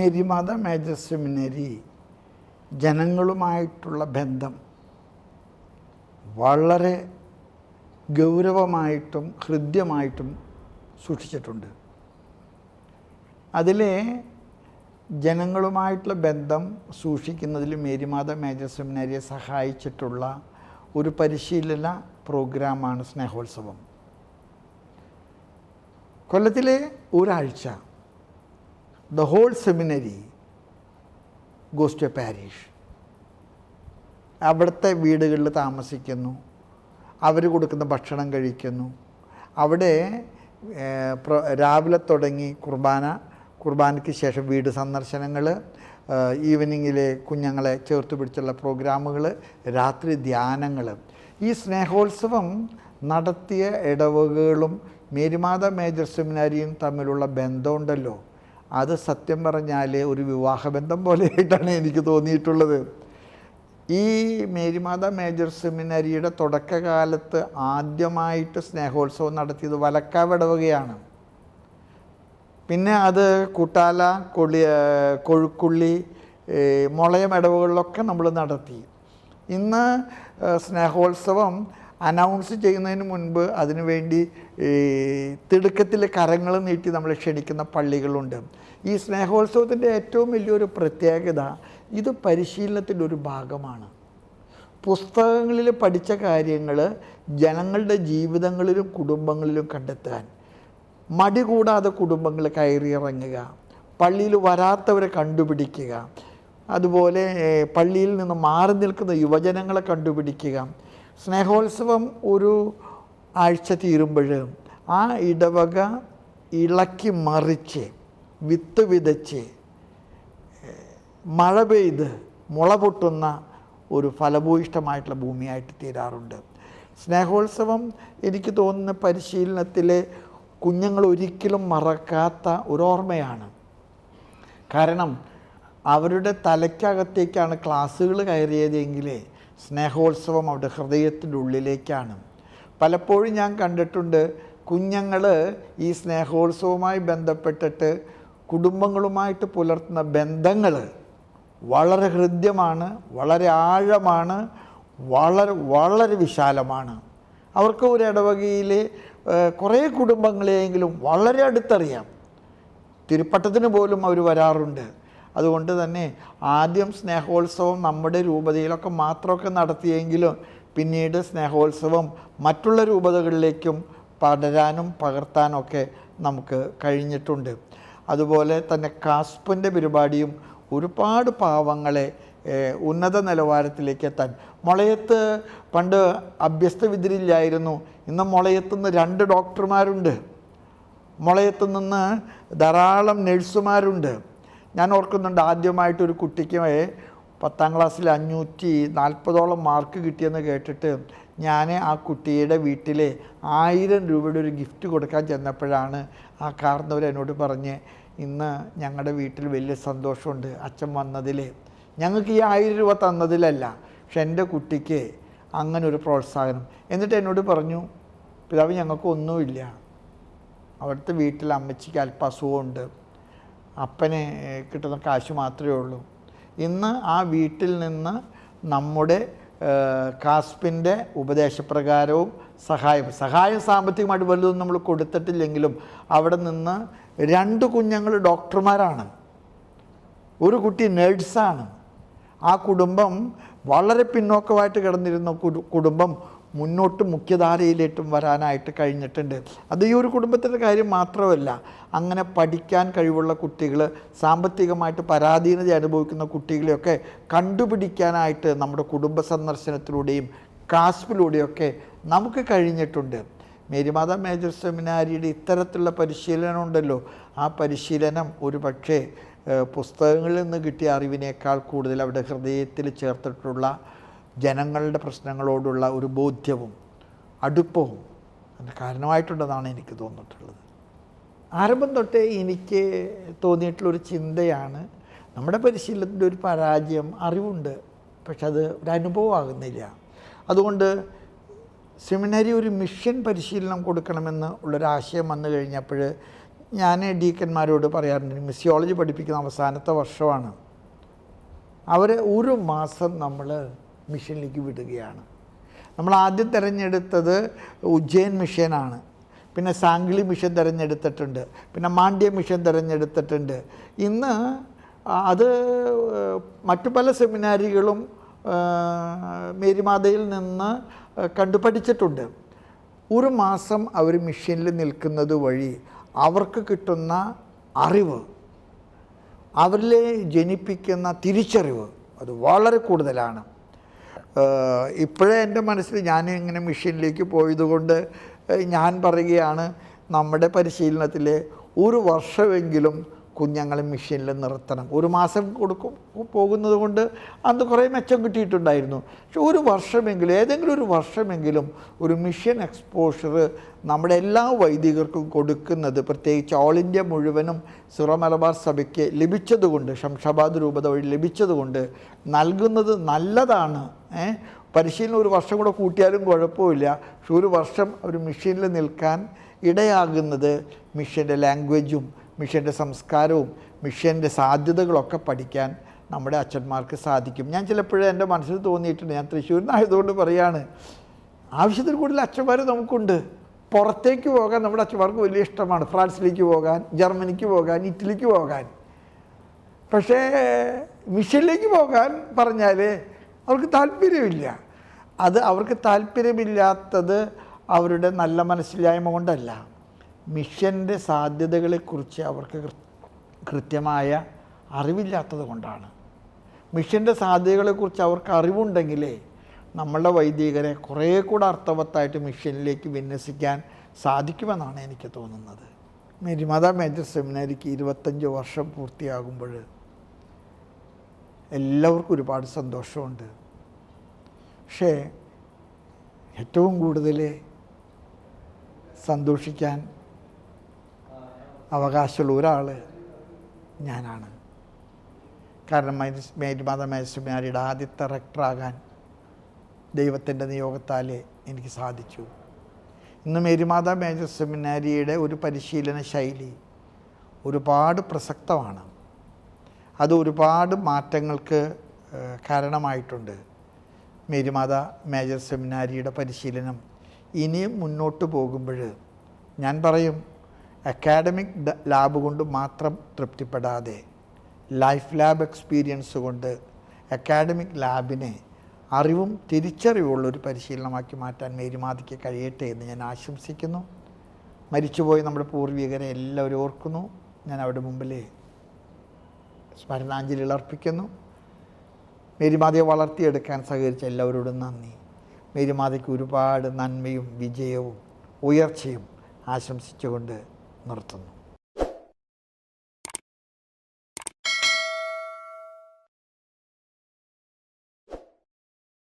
Marymatha major seminary ജനങ്ങളുമായിട്ടുള്ള ബന്ധം വളരെ ഗൗരവമായിട്ടും ഹൃദ്യമായിട്ടും സൂക്ഷിച്ചിട്ടുണ്ട്. അതിലെ ജനങ്ങളുമായിട്ടുള്ള ബന്ധം സൂക്ഷിക്കുന്നതിൽ മേരിമാത മേജർ സഹായിച്ചിട്ടുള്ള ഒരു പരിശീലന പ്രോഗ്രാമാണ് സ്നേഹോത്സവം. കൊല്ലത്തിലെ ഒരാഴ്ച the whole seminary goes to a parish അവിടുത്തെ വീടുകളിൽ താമസിക്കുന്നു. അവർ കൊടുക്കുന്ന ഭക്ഷണം കഴിക്കുന്നു. അവിടെ രാവിലെ തുടങ്ങി കുർബാന കുർബാനയ്ക്ക് ശേഷം വീട് സന്ദർശനങ്ങൾ ഈവനിങ്ങിലെ കുഞ്ഞുങ്ങളെ ചേർത്ത് പിടിച്ചുള്ള പ്രോഗ്രാമുകൾ രാത്രി ധ്യാനങ്ങൾ ഈ സ്നേഹോത്സവം നടത്തിയ ഇടവകകളും മേരിമാത മേജർ സെമിനാരിയും തമ്മിലുള്ള ബന്ധമുണ്ടല്ലോ. അത് സത്യം പറഞ്ഞാൽ ഒരു വിവാഹബന്ധം പോലെയായിട്ടാണ് എനിക്ക് തോന്നിയിട്ടുള്ളത്. ഈ മേരിമാത മേജർ സെമിനറിയുടെ തുടക്കകാലത്ത് ആദ്യമായിട്ട് സ്നേഹോത്സവം നടത്തിയത് വലക്കാവിടവുകയാണ്. പിന്നെ അത് കൂട്ടാല കൊളി കൊഴുക്കുള്ളി മുളയം ഇടവുകളിലൊക്കെ നമ്മൾ നടത്തി. ഇന്ന് സ്നേഹോത്സവം അനൗൺസ് ചെയ്യുന്നതിന് മുൻപ് അതിനുവേണ്ടി തിടുക്കത്തിൽ കരങ്ങൾ നീട്ടി നമ്മൾ ക്ഷണിക്കുന്ന പള്ളികളുണ്ട്. ഈ സ്നേഹോത്സവത്തിന്റെ ഏറ്റവും വലിയൊരു പ്രത്യേകത ഇത് പരിശീലനത്തിന്റെ ഒരു ഭാഗമാണ്. പുസ്തകങ്ങളിൽ പഠിച്ച കാര്യങ്ങൾ ജനങ്ങളുടെ ജീവിതങ്ങളിലും കുടുംബങ്ങളിലും കണ്ടെത്താൻ. മടി കൂടാതെ കുടുംബങ്ങൾ കയറിയിറങ്ങുക. പള്ളിയിൽ വരാത്തവരെ കണ്ടുപിടിക്കുക. അതുപോലെ പള്ളിയിൽ നിന്ന് മാറി നിൽക്കുന്ന യുവജനങ്ങളെ കണ്ടുപിടിക്കുക. സ്നേഹോത്സവം ഒരു ആഴ്ച തീരുമ്പോൾ ആ ഇടവക ഇളക്കി മറിച്ച് വിത്ത് വിതച്ച് മഴ പെയ്ത് മുള പൊട്ടുന്ന ഒരു ഫലഭൂയിഷ്ടമായിട്ടുള്ള ഭൂമിയായിട്ട് തീരാറുണ്ട്. സ്നേഹോത്സവം എനിക്ക് തോന്നുന്ന പരിശീലനത്തിലെ കുഞ്ഞുങ്ങൾ ഒരിക്കലും മറക്കാത്ത ഒരു ഓർമ്മയാണ് കാരണം അവരുടെ തലയ്ക്കകത്തേക്കാണ് ക്ലാസ്സുകൾ കയറിയതെങ്കിൽ സ്നേഹോത്സവം അവരുടെ ഹൃദയത്തിന്റെ ഉള്ളിലേക്കാണ് പലപ്പോഴും ഞാൻ കണ്ടിട്ടുണ്ട് കുഞ്ഞുങ്ങൾ ഈ സ്നേഹോത്സവവുമായി ബന്ധപ്പെട്ടിട്ട് കുടുംബങ്ങളുമായിട്ട് പുലർത്തുന്ന ബന്ധങ്ങൾ വളരെ ഹൃദ്യമാണ് വളരെ ആഴമാണ് വളരെ വളരെ വിശാലമാണ്. അവർക്ക് ഒരു ഇടവകയിൽ കുറേ കുടുംബങ്ങളെയെങ്കിലും വളരെ അടുത്തറിയാം. തിരുപ്പട്ടത്തിന് പോലും അവർ വരാറുണ്ട്. അതുകൊണ്ട് തന്നെ ആദ്യം സ്നേഹോത്സവം നമ്മുടെ രൂപതയിലൊക്കെ മാത്രമൊക്കെ നടത്തിയെങ്കിലും പിന്നീട് സ്നേഹോത്സവം മറ്റുള്ള രൂപതകളിലേക്കും പടരാനും പകർത്താനൊക്കെ നമുക്ക് കഴിഞ്ഞിട്ടുണ്ട്. അതുപോലെ തന്നെ കാസ്പിന്റെ പരിപാടിയും ഒരുപാട് പാവങ്ങളെ ഉന്നത നിലവാരത്തിലേക്ക് എത്താൻ. മുളയത്ത് പണ്ട് അഭ്യസ്ത വിദ്യയില്ലായിരുന്നു ഇന്ന് മുളയത്ത് നിന്ന് രണ്ട് ഡോക്ടർമാരുണ്ട്. മുളയത്ത് നിന്ന് ധാരാളം നഴ്സുമാരുണ്ട്. ഞാൻ ഓർക്കുന്നുണ്ട് ആദ്യമായിട്ട് ഒരു കുട്ടിക്ക് പത്താം ക്ലാസ്സിൽ അഞ്ഞൂറ്റി നാൽപ്പതോളം മാർക്ക് കിട്ടിയെന്ന് കേട്ടിട്ട് ഞാൻ ആ കുട്ടിയുടെ വീട്ടിൽ ആയിരം രൂപയുടെ ഒരു ഗിഫ്റ്റ് കൊടുക്കാൻ ചെന്നപ്പോഴാണ് ആ കാർന്നവർ എന്നോട് പറഞ്ഞ് ഇന്ന് ഞങ്ങളുടെ വീട്ടിൽ വലിയ സന്തോഷമുണ്ട് അച്ഛൻ വന്നതിൽ ഞങ്ങൾക്ക് ഈ ആയിരം രൂപ തന്നതിലല്ല പക്ഷെ എന്റെ കുട്ടിക്ക് അങ്ങനെ ഒരു പ്രോത്സാഹനം. എന്നിട്ട് എന്നോട് പറഞ്ഞു പിതാവ് ഞങ്ങൾക്കൊന്നുമില്ല അവിടുത്തെ വീട്ടിൽ അമ്മച്ചിക്ക് അല്പ അസുഖമുണ്ട്. അപ്പന് കിട്ടുന്ന കാശ് മാത്രമേ ഉള്ളൂ. ഇന്ന് ആ വീട്ടിൽ നിന്ന് നമ്മുടെ കാസ്പിന്റെ ഉപദേശപ്രകാരവും സഹായം സഹായം സാമ്പത്തികമായിട്ട് വലുതൊന്നും നമ്മൾ കൊടുത്തിട്ടില്ലെങ്കിലും അവിടെ നിന്ന് രണ്ട് കുഞ്ഞുങ്ങൾ ഡോക്ടർമാരാണ്. ഒരു കുട്ടി നേഴ്സാണ്. ആ കുടുംബം വളരെ പിന്നോക്കമായിട്ട് കിടന്നിരുന്ന കുടുംബം മുന്നോട്ട് മുഖ്യധാരയിലേറ്റും വരാനായിട്ട് കഴിഞ്ഞിട്ടുണ്ട്. അത് ഈ ഒരു കുടുംബത്തിന്റെ കാര്യം മാത്രമല്ല അങ്ങനെ പഠിക്കാൻ കഴിവുള്ള കുട്ടികൾ സാമ്പത്തികമായിട്ട് പരാധീനത അനുഭവിക്കുന്ന കുട്ടികളെയൊക്കെ കണ്ടുപിടിക്കാനായിട്ട് നമ്മുടെ കുടുംബ സന്ദർശനത്തിലൂടെയും കാസ്പിലൂടെയൊക്കെ നമുക്ക് കഴിഞ്ഞിട്ടുണ്ട്. മേരിമാത മേജർ സെമിനാരിയുടെ ഇത്തരത്തിലുള്ള പരിശീലനം ഉണ്ടല്ലോ. ആ പരിശീലനം ഒരു പക്ഷേ പുസ്തകങ്ങളിൽ നിന്ന് കിട്ടിയ അറിവിനേക്കാൾ കൂടുതൽ അവിടെ ഹൃദയത്തിൽ ചേർത്തിട്ടുള്ള ജനങ്ങളുടെ പ്രശ്നങ്ങളോടുള്ള ഒരു ബോധ്യവും അടുപ്പവും അതിന് കാരണമായിട്ടുണ്ടെന്നാണ് എനിക്ക് തോന്നിയിട്ടുള്ളത്. ആരംഭം തൊട്ടേ എനിക്ക് തോന്നിയിട്ടുള്ളൊരു ചിന്തയാണ് നമ്മുടെ പരിശീലനത്തിന്റെ ഒരു പരാജയം അറിവുണ്ട് പക്ഷെ അത് ഒരു അനുഭവമാകുന്നില്ല. അതുകൊണ്ട് സെമിനറി ഒരു മിഷൻ പരിശീലനം കൊടുക്കണമെന്ന് ഉള്ളൊരാശയം വന്നു കഴിഞ്ഞപ്പോൾ ഞാൻ ഡീക്കന്മാരോട് പറയാറുണ്ട് മിസിയോളജി പഠിപ്പിക്കുന്ന അവസാനത്തെ വർഷമാണ്. അവരെ ഒരു മാസം നമ്മൾ മിഷനിലേക്ക് വിടുകയാണ്. നമ്മൾ ആദ്യം തിരഞ്ഞെടുത്തത് ഉജ്ജയിൻ മിഷനാണ്. പിന്നെ സാംഗ്ലി മിഷൻ തിരഞ്ഞെടുത്തിട്ടുണ്ട്. പിന്നെ മാണ്ഡ്യ മിഷൻ തിരഞ്ഞെടുത്തിട്ടുണ്ട്. ഇന്ന് അത് മറ്റു പല സെമിനാരികളും മേരിമാതയിൽ നിന്ന് കണ്ടുപഠിച്ചിട്ടുണ്ട്. ഒരു മാസം അവർ മിഷനിൽ നിൽക്കുന്നത് വഴി അവർക്ക് കിട്ടുന്ന അറിവ് അവരിലെ ജനിപ്പിക്കുന്ന തിരിച്ചറിവ് അത് വളരെ കൂടുതലാണ്. ഇപ്പോഴേ എന്റെ മനസ്സിൽ ഞാൻ ഇങ്ങനെ മെഷീനിലേക്ക് പോയതുകൊണ്ട് ഞാൻ പറയുകയാണ് നമ്മുടെ പരിശീലനത്തിൽ ഒരു വർഷമെങ്കിലും കുഞ്ഞുങ്ങളെ മെഷീനിൽ നിർത്തണം. ഒരു മാസം കൊടുക്കും പോകുന്നത് കൊണ്ട് അന്ന് കുറേ മെച്ചം കിട്ടിയിട്ടുണ്ടായിരുന്നു. പക്ഷെ ഒരു വർഷമെങ്കിലും ഏതെങ്കിലും ഒരു വർഷമെങ്കിലും ഒരു മിഷൻ എക്സ്പോഷർ നമ്മുടെ എല്ലാ വൈദികർക്കും കൊടുക്കുന്നത് പ്രത്യേകിച്ച് ഓൾ ഇന്ത്യ മുഴുവനും സിറോ മലബാർ സഭയ്ക്ക് ലഭിച്ചതുകൊണ്ട് ശംഷാബാദ് രൂപത വഴി ലഭിച്ചതുകൊണ്ട് നൽകുന്നത് നല്ലതാണ്? പരിശീലനം ഒരു വർഷം കൂടെ കൂട്ടിയാലും കുഴപ്പമില്ല. പക്ഷെ ഒരു വർഷം ഒരു മിഷീനിൽ നിൽക്കാൻ ഇടയാകുന്നത് മിഷന്റെ ലാംഗ്വേജും മിഷന്റെ സംസ്കാരവും മിഷന്റെ സാധ്യതകളൊക്കെ പഠിക്കാൻ നമ്മുടെ അച്ഛന്മാർക്ക് സാധിക്കും. ഞാൻ ചിലപ്പോഴും എന്റെ മനസ്സിൽ തോന്നിയിട്ടുണ്ട്. ഞാൻ തൃശ്ശൂരിൽ നിന്നായതുകൊണ്ട് പറയാണ് ആവശ്യത്തിൽ കൂടുതൽ അച്ഛന്മാർ നമുക്കുണ്ട്. പുറത്തേക്ക് പോകാൻ നമ്മുടെ അച്ഛന്മാർക്ക് വലിയ ഇഷ്ടമാണ്. ഫ്രാൻസിലേക്ക് പോകാൻ ജർമ്മനിക്ക് പോകാൻ ഇറ്റലിക്ക് പോകാൻ. പക്ഷേ മിഷനിലേക്ക് പോകാൻ പറഞ്ഞാൽ അവർക്ക് താല്പര്യമില്ല. അത് അവർക്ക് താല്പര്യമില്ലാത്തത് അവരുടെ നല്ല മനസ്സിലായ്മ കൊണ്ടല്ല. മിഷന്റെ സാധ്യതകളെക്കുറിച്ച് അവർക്ക് കൃത്യമായ അറിവില്ലാത്തത് കൊണ്ടാണ്. മിഷന്റെ സാധ്യതകളെക്കുറിച്ച് അവർക്ക് അറിവുണ്ടെങ്കിലേ നമ്മളുടെ വൈദികരെ കുറേ കൂടെ അർത്ഥവത്തായിട്ട് മിഷനിലേക്ക് വിന്യസിക്കാൻ സാധിക്കുമെന്നാണ് എനിക്ക് തോന്നുന്നത്. മെരിമാത മേജർ സെമിനാരിക്ക് ഇരുപത്തഞ്ച് വർഷം പൂർത്തിയാകുമ്പോൾ എല്ലാവർക്കും ഒരുപാട് സന്തോഷമുണ്ട്. പക്ഷേ ഏറ്റവും കൂടുതൽ സന്തോഷിക്കാൻ അവകാശമുള്ള ഒരാൾ ഞാനാണ്. കാരണം മൈ- മേരിമാത മേജസ്വാമിയാരിയുടെ ആദ്യത്തെ റെക്ടറാകാൻ ദൈവത്തിന്റെ നിയോഗത്താൽ എനിക്ക് സാധിച്ചു. ഇന്ന് മേരിമാത മേജർ സെമിനാരിയുടെ ഒരു പരിശീലന ശൈലി ഒരുപാട് പ്രസക്തമാണ്. അത് ഒരുപാട് മാറ്റങ്ങൾക്ക് കാരണമായിട്ടുണ്ട്. മേരിമാത മേജർ സെമിനാരിയുടെ പരിശീലനം ഇനിയും മുന്നോട്ട് പോകുമ്പോൾ ഞാൻ പറയും അക്കാഡമിക് ലാബ് കൊണ്ട് മാത്രം തൃപ്തിപ്പെടാതെ ലൈഫ് ലാബ് എക്സ്പീരിയൻസ് കൊണ്ട് അക്കാഡമിക് ലാബിനെ അറിവും തിരിച്ചറിവുള്ള ഒരു പരിശീലനമാക്കി മാറ്റാൻ മേരിമാതിക്ക് കഴിയട്ടെ എന്ന് ഞാൻ ആശംസിക്കുന്നു. മരിച്ചുപോയി നമ്മുടെ പൂർവികരെ എല്ലാവരും ഓർക്കുന്നു. ഞാൻ അവിടെ മുമ്പിൽ സ്മരണാഞ്ജലി അർപ്പിക്കുന്നു. മേരിമാതയെ വളർത്തിയെടുക്കാൻ സഹകരിച്ച എല്ലാവരോടും നന്ദി. മേരിമാതയ്ക്ക് ഒരുപാട് നന്മയും വിജയവും ഉയർച്ചയും ആശംസിച്ചുകൊണ്ട് നിർത്തുന്നു